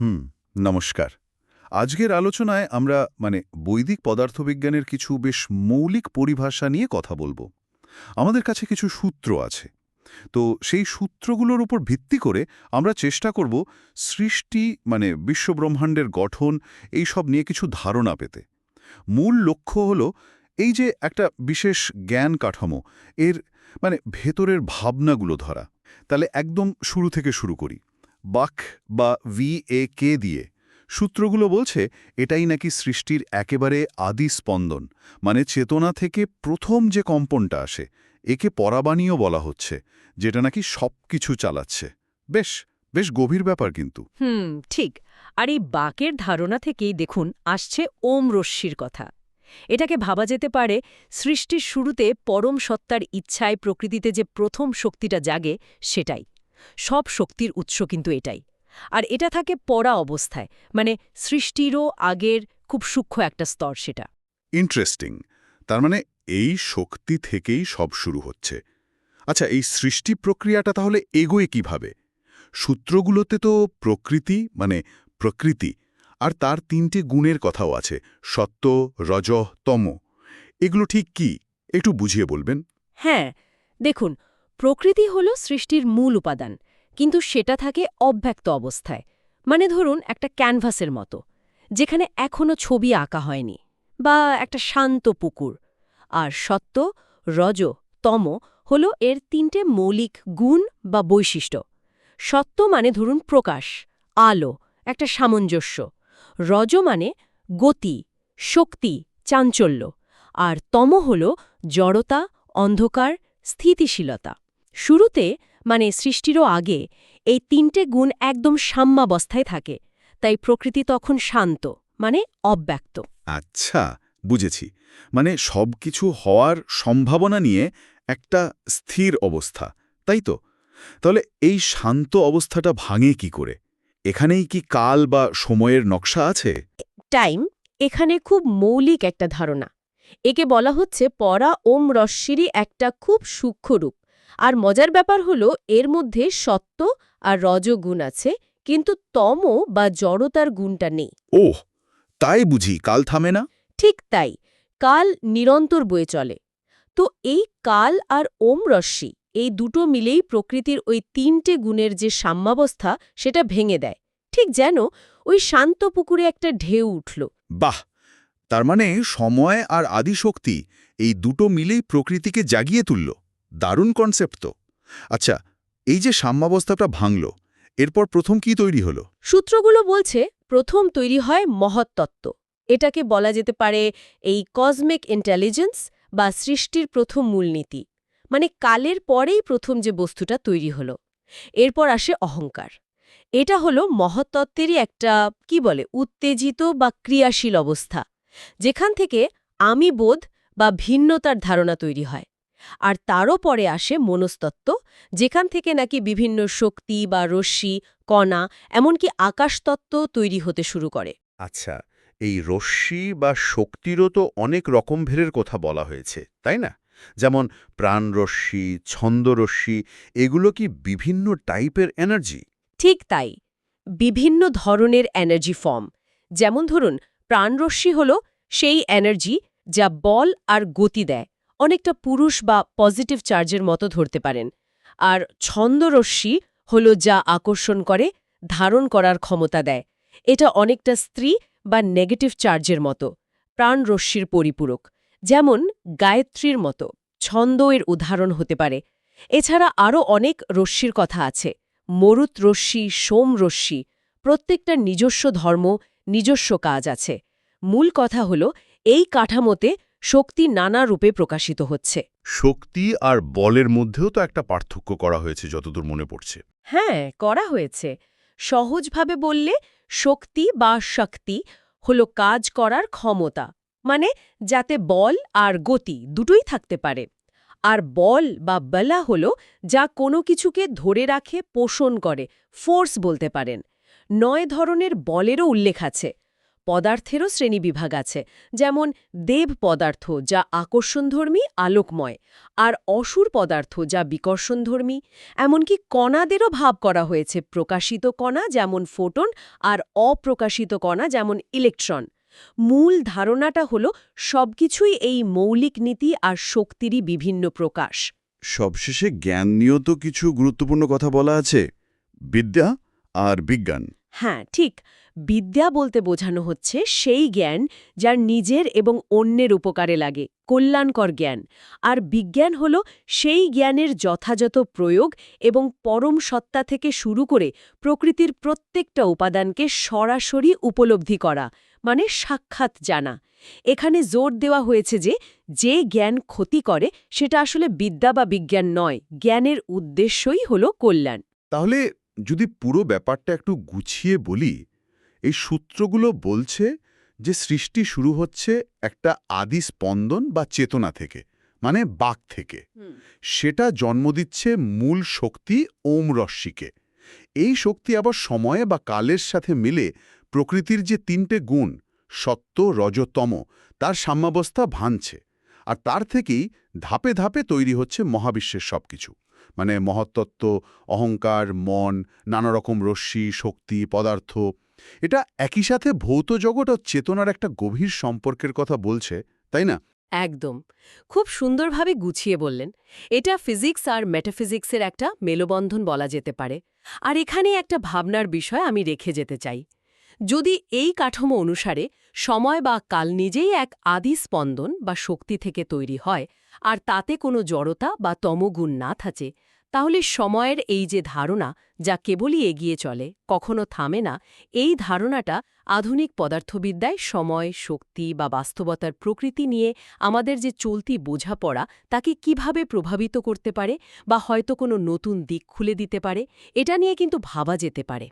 হুম, নমস্কার। আজকের আলোচনায় আমরা মানে বৈদিক পদার্থবিজ্ঞানের কিছু বেশ মৌলিক পরিভাষা নিয়ে কথা বলব। আমাদের কাছে কিছু সূত্র আছে। তো সেই সূত্রগুলোর উপর ভিত্তি করে আমরা চেষ্টা করব সৃষ্টি মানে বিশ্বব্রহ্মাণ্ডের গঠন, এই সব নিয়ে কিছু ধারণা পেতে। মূল লক্ষ্য হলো এই যে একটা বিশেষ জ্ঞান কাঠামো, এর মানে ভেতরের ভাবনাগুলো ধরা। তাহলে একদম শুরু থেকে শুরু করি। বাক বা ভি এ কে দিয়ে। সূত্রগুলো বলছে, এটাই নাকি সৃষ্টির একেবারে আদি স্পন্দন মানে চেতনা থেকে প্রথম যে কম্পনটা আসে, একে পরাবাণীও বলা হচ্ছে, যেটা নাকি সব কিছু চালাচ্ছে। বেশ বেশ গভীর ব্যাপার কিন্তু। হুম, ঠিক। আর এই বাকের ধারণা থেকেই দেখুন, আসছে ওম রশ্মির কথা। এটাকে ভাবা যেতে পারে, সৃষ্টির শুরুতে পরম সত্তার ইচ্ছায় প্রকৃতিতে যে প্রথম শক্তিটা জাগে, সেটাই। সব শক্তির উৎস কিন্তু এটাই। আর এটা থাকে পড়া অবস্থায় মানে সৃষ্টিরও আগের খুব সূক্ষ্ম একটা স্তর সেটা। ইন্টারেস্টিং তার মানে এই শক্তি থেকেই সব শুরু হচ্ছে। আচ্ছা এই সৃষ্টি প্রক্রিয়াটা তাহলে এগোয় কীভাবে? সূত্রগুলোতে তো প্রকৃতি মানে প্রকৃতি আর তার তিনটে গুণের কথাও আছে সত্য রজ তম। এগুলো ঠিক কি? একটু বুঝিয়ে বলবেন? হ্যাঁ দেখুন প্রকৃতি হল সৃষ্টির মূল উপাদান, কিন্তু সেটা থাকে অব্যক্ত অবস্থায়। মানে ধরুন, একটা ক্যানভাসের মতো, যেখানে এখনও ছবি আঁকা হয়নি, বা একটা শান্ত পুকুর। আর সত্য, রজ, তম হল এর তিনটে মৌলিক গুণ বা বৈশিষ্ট্য। সত্য মানে ধরুন, প্রকাশ, আলো, একটা সামঞ্জস্য। রজ মানে গতি, শক্তি, চাঞ্চল্য। আর তম হল জড়তা, অন্ধকার, স্থিতিশীলতা। শুরুতে মানে সৃষ্টিরও আগে এই তিনটে গুণ একদম সাম্যাবস্থায় থাকে তাই প্রকৃতি তখন শান্ত মানে অব্যক্ত। আচ্ছা বুঝেছি। মানে সবকিছু হওয়ার সম্ভাবনা নিয়ে একটা স্থির অবস্থা তাই তো? তাহলে এই শান্ত অবস্থাটা ভাঙে কি করে? এখানেই কি কাল বা সময়ের নকশা আছে? টাইম এখানে খুব মৌলিক একটা ধারণা। একে বলা হচ্ছে পরা ওম রশ্মিরই একটা খুব সূক্ষ্ম রূপ। আর মজার ব্যাপার হলো এর মধ্যে সত্য আর রজগুণ আছে কিন্তু তম বা জড়তার গুণটা নেই। ওহ তাই বুঝি কাল থামে না? ঠিক তাই কাল নিরন্তর বয়ে চলে। তো এই কাল আর ওম রশ্মি এই দুটো মিলেই প্রকৃতির ওই তিনটে গুণের যে সাম্যাবস্থা সেটা ভেঙে দেয়। ঠিক যেন ওই শান্ত পুকুরে একটা ঢেউ উঠল। বাহ! তার মানে সময় আর আদিশক্তি এই দুটো মিলেই প্রকৃতিকে জাগিয়ে তুলল। দারুণ কনসেপ্ট তো। আচ্ছা এই যে সাম্যাবস্থাটা ভাঙল, এরপর প্রথম কি তৈরি হলো? সূত্রগুলো বলছে, প্রথম তৈরি হয় মহত্তত্ত্ব এটাকে বলা যেতে পারে এই কসমিক ইন্টেলিজেন্স বা সৃষ্টির প্রথম মূলনীতি। মানে কালের পরেই প্রথম যে বস্তুটা তৈরি হলো। এরপর আসে অহংকার। এটা হলো মহত্তত্ত্বেরই একটা, কি বলে, উত্তেজিত বা ক্রিয়াশীল অবস্থা। যেখান থেকে আমি বোধ বা ভিন্নতার ধারণা তৈরি হয়। আর তারও পরে আসে মনস্তত্ত্ব যেখান থেকে নাকি বিভিন্ন শক্তি বা রশ্মি কণা এমনকি আকাশতত্ত্ব তৈরি হতে শুরু করে। আচ্ছা এই রশ্মি বা শক্তিরও তো অনেক রকম ভেরের কথা বলা হয়েছে তাই না? যেমন প্রাণরশ্মি ছন্দরশ্মি এগুলো কি বিভিন্ন টাইপের এনার্জি? ঠিক তাই বিভিন্ন ধরনের এনার্জি ফর্ম। যেমন ধরুন প্রাণরশ্মি হল সেই এনার্জি যা বল আর গতি দেয় অনেকটা পুরুষ বা পজিটিভ চার্জের মতো ধরতে পারেন। আর ছন্দরশ্মি হল যা আকর্ষণ করে, ধারণ করার ক্ষমতা দেয়। এটা অনেকটা স্ত্রী বা নেগেটিভ চার্জের মতো, প্রাণরশ্মির পরিপূরক, যেমন গায়ত্রীর মতো, ছন্দ এর উদাহরণ হতে পারে। এছাড়া আরও অনেক রশ্মির কথা আছে, মরুত রশ্মি, সোম রশ্মি প্রত্যেকটার নিজস্ব ধর্ম, নিজস্ব কাজ আছে। মূল কথা হল, এই কাঠামোতে শক্তি নানা রূপে প্রকাশিত হচ্ছে। শক্তি আর বলের মধ্যেও তো একটা পার্থক্য করা হয়েছে যতদূর মনে পড়ছে। হ্যাঁ করা হয়েছে। সহজভাবে বললে শক্তি বা শক্তি হল কাজ করার ক্ষমতা মানে যাতে বল আর গতি দুটোই থাকতে পারে। আর বল বা বলা হল যা কোনো কিছুকে ধরে রাখে পোষণ করে ফোর্স বলতে পারেন। নয় ধরনের বলেরও উল্লেখ আছে। পদার্থেরও শ্রেণীবিভাগ আছে, যেমন দেব পদার্থ, যা আকর্ষণধর্মী, আলোকময়, আর অসুর পদার্থ, যা বিকর্ষণধর্মী, এমনকি কণাদেরও ভাব করা হয়েছে, প্রকাশিত কণা যেমন ফোটন আর অপ্রকাশিত কণা যেমন ইলেকট্রন। মূল ধারণাটা হলো সবকিছুই এই মৌলিক নীতি আর শক্তিরই বিভিন্ন প্রকাশ। সবশেষে জ্ঞান নিয়েও তো কিছু গুরুত্বপূর্ণ কথা বলা আছে, বিদ্যা আর বিজ্ঞান। হ্যাঁ ঠিক। বিদ্যা বলতে বোঝানো হচ্ছে সেই জ্ঞান যার নিজের এবং অন্যের উপকারে লাগে, কল্যাণকর জ্ঞান। আর বিজ্ঞান হল সেই জ্ঞানের যথাযথ প্রয়োগ এবং পরম সত্তা থেকে শুরু করে প্রকৃতির প্রত্যেকটা উপাদানকে সরাসরি উপলব্ধি করা মানে সাক্ষাৎ জানা। এখানে জোর দেওয়া হয়েছে যে যে জ্ঞান ক্ষতি করে সেটা আসলে বিদ্যা বা বিজ্ঞান নয়, জ্ঞানের উদ্দেশ্যই হল কল্যাণ। তাহলে যদি পুরো ব্যাপারটা একটু গুছিয়ে বলি এই সূত্রগুলো বলছে যে সৃষ্টি শুরু হচ্ছে একটা আদি স্পন্দন বা চেতনা থেকে মানে বাক থেকে। সেটা জন্ম দিচ্ছে মূল শক্তি ওম রশ্মিকে। এই শক্তি আবার সময়ে বা কালের সাথে মিলে প্রকৃতির যে তিনটে গুণ সত্য রজতম তার সাম্যাবস্থা ভাঙছে। আর তার থেকেই ধাপে ধাপে তৈরি হচ্ছে মহাবিশ্বের সবকিছু। মানে মহত্তত্ত্ব অহংকার, মন নানা রকম রশ্মি, শক্তি, পদার্থ। এটা একই সাথে ভৌত জগৎ ও চেতনার একটা গভীর সম্পর্কের কথা বলছে, তাই না? একদম। খুব সুন্দরভাবে গুছিয়ে বললেন। এটা ফিজিক্স আর মেটাফিজিক্সের একটা মেলবন্ধন বলা যেতে পারে। আর এখানে একটা ভাবনার বিষয় আমি রেখে যেতে চাই। যদি এই কাঠামো অনুসারে সময় বা কাল নিজেই এক আদি স্পন্দন বা শক্তি থেকে তৈরি হয়, আর তাতে কোনো জড়তা বা তমগুণ না থাকে। তাহলে সময়ের এই যে ধারণা, যা কেবলই এগিয়ে চলে, কখনো থামে না, এই ধারণাটা আধুনিক পদার্থবিদ্যায় সময়, শক্তি বা বাস্তবতার প্রকৃতি নিয়ে আমাদের যে চলতি বোঝাপড়া, তাকে কীভাবে প্রভাবিত করতে পারে বা হয়তো কোনো নতুন দিক খুলে দিতে পারে, এটা নিয়ে কিন্তু ভাবা যেতে পারে।